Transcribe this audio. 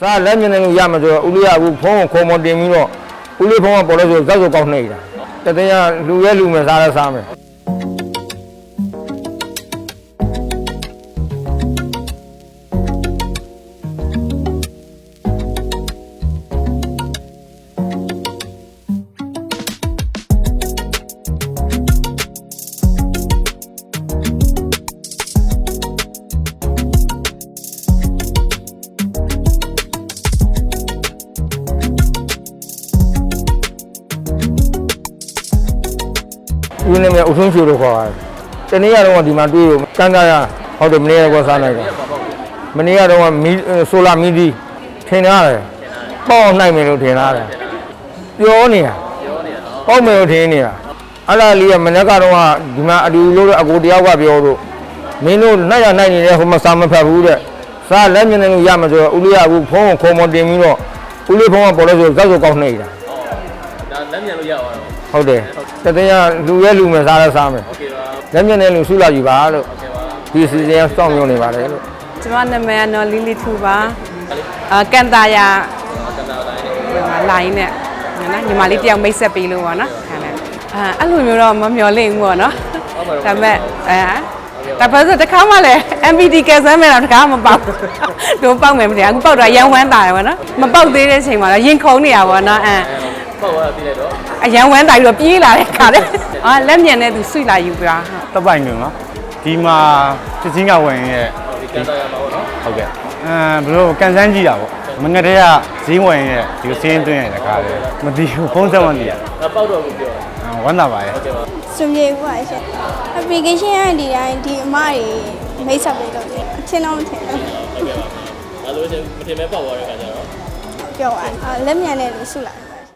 စားလက်မြင်နေလို့ရမှာဆိုတော့ဦးလေးကအခုဖုန်းကိုခုံမတင်ပြီးတော့ဦးလေးဖုန်းကပေါ်လို့ဆိုဇက်ဆိုကောက်နှိပ်တာတတင်းကလူရဲလူမယ်စားလဲစားမယ် ဦးနေမြအုပ်ထုံးချူလို့ခေါ်ပါတယ်။တနေ့ကတော့ဒီမှာတွေ့လို့ကန်းကားရဟုတ်တယ်မနေ့ကတော့စားလိုက်တယ်။မနေ့ကတော့မီဆိုလာမီဒီထင်ရတယ်။ပေါ့နိုင်မယ်လို့ထင်ရတယ်။ပြောနေတာ။ပေါ့မယ်လို့ထင်နေတာ။အဲ့ဒါလေးကမနေ့ကတော့ဒီမှာအတူလို့အကိုတယောက်ကပြောလို့မင်းတို့နိုင်ရနိုင်နေတဲ့ဟိုမှာစာမဖတ်ဘူးတဲ့။စားလက်မြင်နေလို့ရမှာဆိုတော့ဦးလေးကအခုဖုန်းကိုခုံမတင်ပြီးတော့ဦးလေးဖုန်းကပေါ်လို့ဆိုဇက်ဆိုကောက်နှိပ်တာဒါလက်မြန်လို့ရပါတော့။ ဟုတ်တယ်တတင်းကလူရဲ့လူမယ်စားရစားမယ်ဟုတ်ကဲ့ပါလက်မြင်တဲ့လူဆုလာယူပါလို့ဟုတ်ကဲ့ပါဒီစီစဉ်စောင့်မျှော်နေပါတယ်လို့ကျွန်မနာမည်ကတော့လီလီထူပါအာကန်တာယာကန်တာယာလိုင်းနဲ့နော်ညီမလေးတယောက်မိတ်ဆက်ပေးလို့ပေါ့နော်ခံတယ်အဲအဲ့လိုမျိုးတော့မမျော်လင့်ဘူးပေါ့နော်ဒါပေမဲ့အဲဒါပေမဲ့တခါမှလည်း MPD ကယ်ဆန်းမယ်တော့တခါမှမပေါက်တို့ပေါက်မယ်မထင်အခုပေါက်တော့ရန်ဝမ်းတာတယ်ပေါ့နော်မပေါက်သေးတဲ့အချိန်မှာတော့ရင်ခုန်နေတာပေါ့နော်အဲ ပေါ့ပါပြီးလိုက်တော့အရန်ဝမ်းတာပြီးတော့ပြေးလာတဲ့ခါလေအာလက်မြန်နဲ့သူဆွိလာယူပြာတပ်ပိုင်ကင်ကဒီမှာပစ္စည်းကဝင်ရဲ့ကန်တာရမှာပေါ့နော်ဟုတ်ကဲ့အဲဘယ်လိုကန်ဆန်းကြည့်တာပေါ့မနေ့တည်းကဈေးဝင်ရဲ့ဒီစင်းသွင်းရဲ့တကားလေမသိဘူးဖုန်းဆက်မှမသိရငါပေါက်တော့ကိုပြောဝမ်းသာပါရဲ့စုံလေးပါရှင့် application ရဒီတိုင်းဒီအမတွေမိတ်ဆက်ပေးတော့အချင်းတော့မထင်ဘူးဟုတ်ကဲ့ဒါလို့မထင်မဲ့ပေါက်သွားတဲ့ခါကျတော့ပြောပါလက်မြန်နဲ့လို့ဆုလိုက်